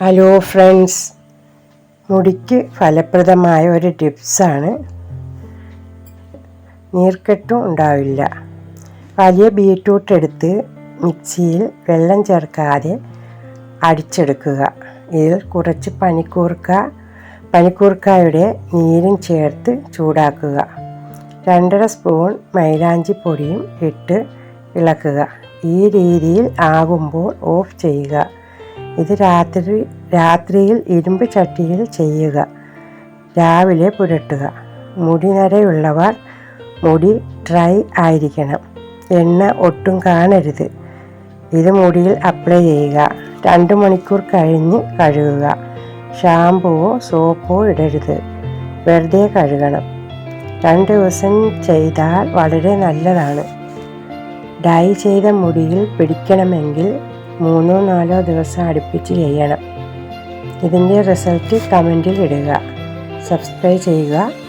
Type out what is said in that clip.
Hello friends മുടിക്ക് ഫലപ്രദമായ ഒരു ടിപ്സാണ് നീർക്കെട്ടും ഉണ്ടാവില്ല. വലിയ ബീറ്റ്റൂട്ട് എടുത്ത് മിക്സിയിൽ വെള്ളം ചേർക്കാതെ അടിച്ചെടുക്കുക. ഇതിൽ കുറച്ച് പനിക്കൂർക്ക പനിക്കൂർക്കായുടെ നീരും ചേർത്ത് ചൂടാക്കുക. രണ്ടര സ്പൂൺ മൈലാഞ്ചി പൊടിയും ഇട്ട് ഇളക്കുക. ഈ രീതിയിൽ ആകുമ്പോൾ ഓഫ് ചെയ്യുക. ഇത് രാത്രി രാത്രിയിൽ ഇരുമ്പ് ചട്ടിയിൽ ചെയ്യുക. രാവിലെ പുരട്ടുക. മുടി നരയുള്ളവർ മുടി ഡ്രൈ ആയിരിക്കണം. എണ്ണ ഒട്ടും കാണരുത്. ഇത് മുടിയിൽ അപ്ലൈ ചെയ്യുക. രണ്ട് മണിക്കൂർ കഴിഞ്ഞ് കഴുകുക. ഷാമ്പുവോ സോപ്പോ ഇടരുത്. വെറുതെ കഴുകണം. രണ്ട് ദിവസം ചെയ്താൽ വളരെ നല്ലതാണ്. ഡൈ ചെയ്ത മുടിയിൽ പിടിക്കണമെങ്കിൽ മൂന്നോ നാലോ ദിവസം അടുപ്പിച്ച് ചെയ്യണം. ഇതിന്റെ റിസൾട്ട് കമന്റിൽ ഇടുക. സബ്സ്ക്രൈബ് ചെയ്യുക.